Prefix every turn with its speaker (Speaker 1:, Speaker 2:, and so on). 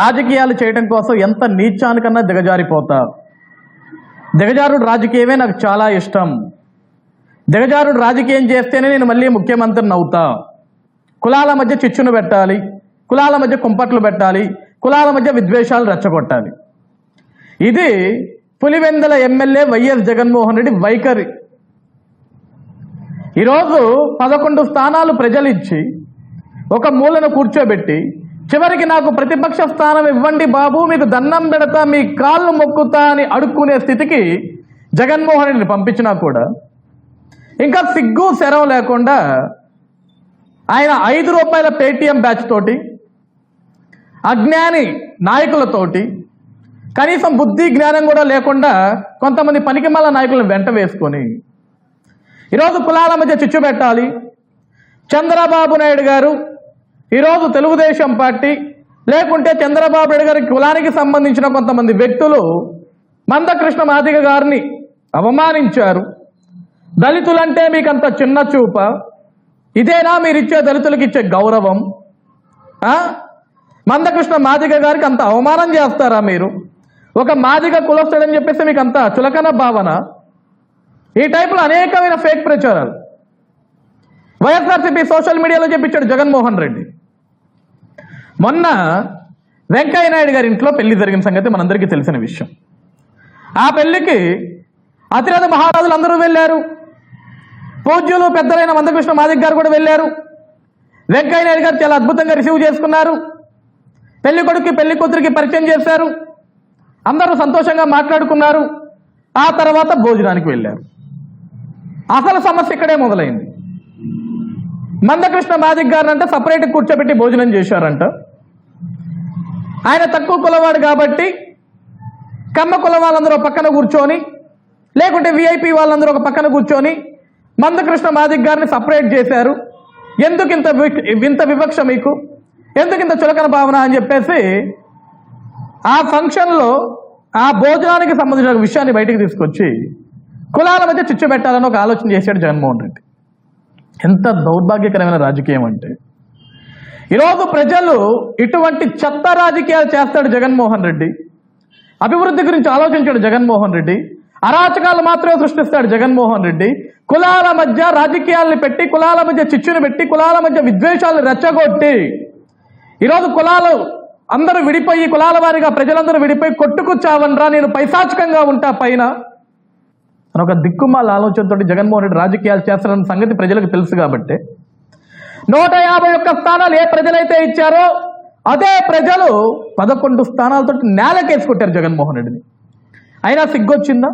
Speaker 1: రాజకీయాలు చేయడం కోసం ఎంత నీచానికన్నా దిగజారిపోతా దిగజారుడు రాజకీయమే నాకు చాలా ఇష్టం. దిగజారుడు రాజకీయం చేస్తేనే నేను మళ్ళీ ముఖ్యమంత్రిని అవుతా. కులాల మధ్య చిచ్చును పెట్టాలి కులాల మధ్య కుంపట్లు పెట్టాలి కులాల మధ్య విద్వేషాలు రెచ్చగొట్టాలి. ఇది పులివెందల ఎమ్మెల్యే వైఎస్ జగన్మోహన్ రెడ్డి వైఖరి. ఈరోజు పదకొండు స్థానాలు ప్రజలు ఇచ్చి ఒక మూలను కూర్చోబెట్టి చివరికి నాకు ప్రతిపక్ష స్థానం ఇవ్వండి బాబు మీకు దండం పెడతా మీ కాళ్ళు మొక్కుతా అని అడుక్కునే స్థితికి జగన్మోహన్ రెడ్డిని పంపించినా కూడా ఇంకా సిగ్గు శరం లేకుండా ఆయన ఐదు రూపాయల పేటీఎం బ్యాచ్ తోటి అజ్ఞాని నాయకులతోటి కనీసం బుద్ధి జ్ఞానం కూడా లేకుండా కొంతమంది పనికిమాల నాయకులను వెంట వేసుకొని ఈరోజు కులాల మధ్య చిచ్చు పెట్టాలి. చంద్రబాబు నాయుడు గారు ఈరోజు తెలుగుదేశం పార్టీ లేకుంటే చంద్రబాబు నాయుడు గారి కులానికి సంబంధించిన కొంతమంది వ్యక్తులు మందకృష్ణ మాదిగ గారిని అవమానించారు. దళితులంటే మీకు అంత చిన్న చూప. ఇదేనా మీరిచ్చే దళితులకు ఇచ్చే గౌరవం మందకృష్ణ మాదిగ గారికి అంత అవమానం చేస్తారా మీరు? ఒక మాదిగ కులస్తుడని చెప్పేసి మీకు అంత చులకన భావన? ఈ టైపులో అనేకమైన ఫేక్ ప్రచారాలు. వైఎస్ఆర్సీపీ సోషల్ మీడియాలో చెప్పించాడు జగన్మోహన్ రెడ్డి. మొన్న వెంకయ్య నాయుడు గారి ఇంట్లో పెళ్ళి జరిగిన సంగతి మనందరికీ తెలిసిన విషయం. ఆ పెళ్ళికి అతిరథ మహారాజులు అందరూ వెళ్ళారు. పూజ్యులు పెద్దలైన మందకృష్ణ మాదిక్ గారు కూడా వెళ్ళారు. వెంకయ్య నాయుడు గారు చాలా అద్భుతంగా రిసీవ్ చేసుకున్నారు. పెళ్ళి కొడుకు పెళ్ళి కూతురికి పరిచయం చేశారు. అందరూ సంతోషంగా మాట్లాడుకున్నారు. ఆ తర్వాత భోజనానికి వెళ్ళారు. అసలు సమస్య ఇక్కడే మొదలైంది. మందకృష్ణ మాదిక్ గారిని అంటే సపరేట్ కూర్చోబెట్టి భోజనం చేశారంట. ఆయన తక్కువ కులవాడు కాబట్టి కమ్మ కులం వాళ్ళందరూ ఒక పక్కన కూర్చొని లేకుంటే విఐపి వాళ్ళందరూ ఒక పక్కన కూర్చొని మందకృష్ణ మాదిక్ గారిని సపరేట్ చేశారు. ఎందుకు ఇంత ఇంత వివక్ష మీకు? ఎందుకు ఇంత చులకన భావన అని చెప్పేసి ఆ ఫంక్షన్లో ఆ భోజనానికి సంబంధించిన విషయాన్ని బయటికి తీసుకొచ్చి కులాల మధ్య చిచ్చు పెట్టాలని ఒక ఆలోచన చేశాడు జగన్మోహన్ రెడ్డి. ఎంత దౌర్భాగ్యకరమైన రాజకీయం అంటే. ఈరోజు ప్రజలు ఇటువంటి చెత్త రాజకీయాలు చేస్తాడు జగన్మోహన్ రెడ్డి. అభివృద్ధి గురించి ఆలోచించాడు జగన్మోహన్ రెడ్డి. అరాచకాలు మాత్రమే సృష్టిస్తాడు జగన్మోహన్ రెడ్డి. కులాల మధ్య రాజకీయాలను పెట్టి కులాల మధ్య చిచ్చును పెట్టి కులాల మధ్య విద్వేషాలు రెచ్చగొట్టి ఈరోజు కులాలు అందరూ విడిపోయి కులాల వారిగా ప్రజలందరూ విడిపోయి కొట్టుకు చావనరా నేను పైశాచికంగా ఉంటా పైన. అని ఒక దిక్కుమాల ఆలోచనతోటి జగన్మోహన్ రెడ్డి రాజకీయాలు చేస్తారన్న సంగతి ప్రజలకు తెలుసు కాబట్టి. నూట యాభై ఒక్క స్థానాలు ఏ ప్రజలైతే ఇచ్చారో అదే ప్రజలు పదకొండు స్థానాలతో నేలకేసుకుంటారు కొట్టారు జగన్మోహన్ రెడ్డిని. అయినా సిగ్గొచ్చిందా?